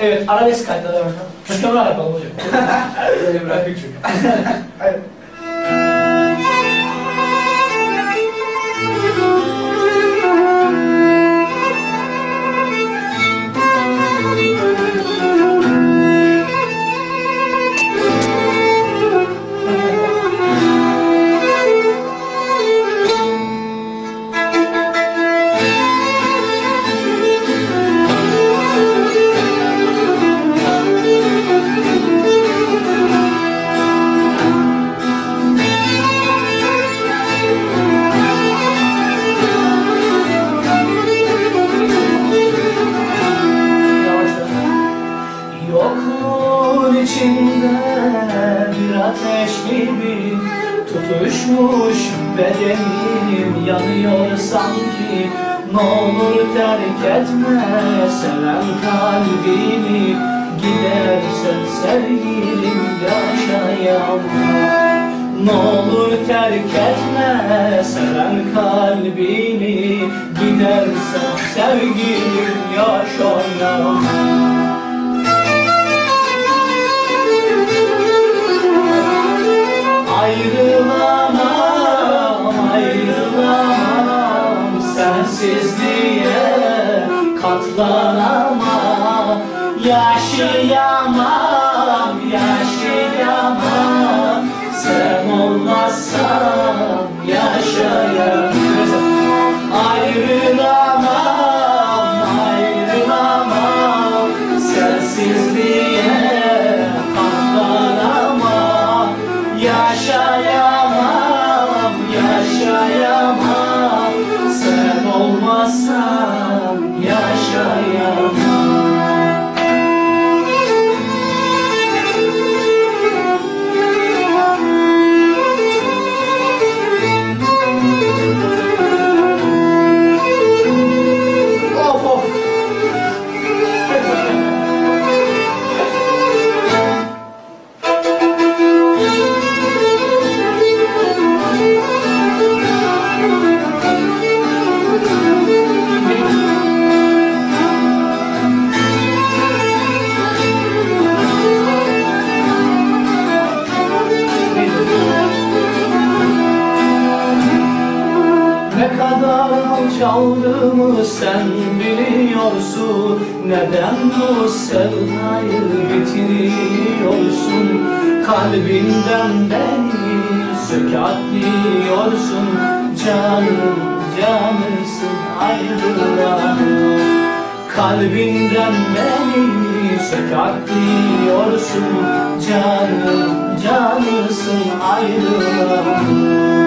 Evet, arabesk kayıtları hocam. Küçük ömrü yapalım hocam. Böyle bırak küçük. Evet. Tutuşmuş bedenim yanıyor sanki. Ne olur terk etme seven kalbimi. Gidersen sevgilim yaşayamam. Ne olur terk etme seven kalbimi. Gidersen sevgilim yaşayamam Sensizliğe katlanamam Yaşayamam, yaşayamam Sen olmazsan yaşayamam. Ayrılamam, ayrılamam. Sensizliğe katlanamam Yaşayamam, yaşayamam Ne kadar alçaldığımı sen biliyorsun. Neden bu sevdayı bitiriyorsun? Kalbimden beni sökat diyorsun. Canım canımsın ayrılamam Kalbimden beni sökat diyorsun. Canım canımsın ayrılamam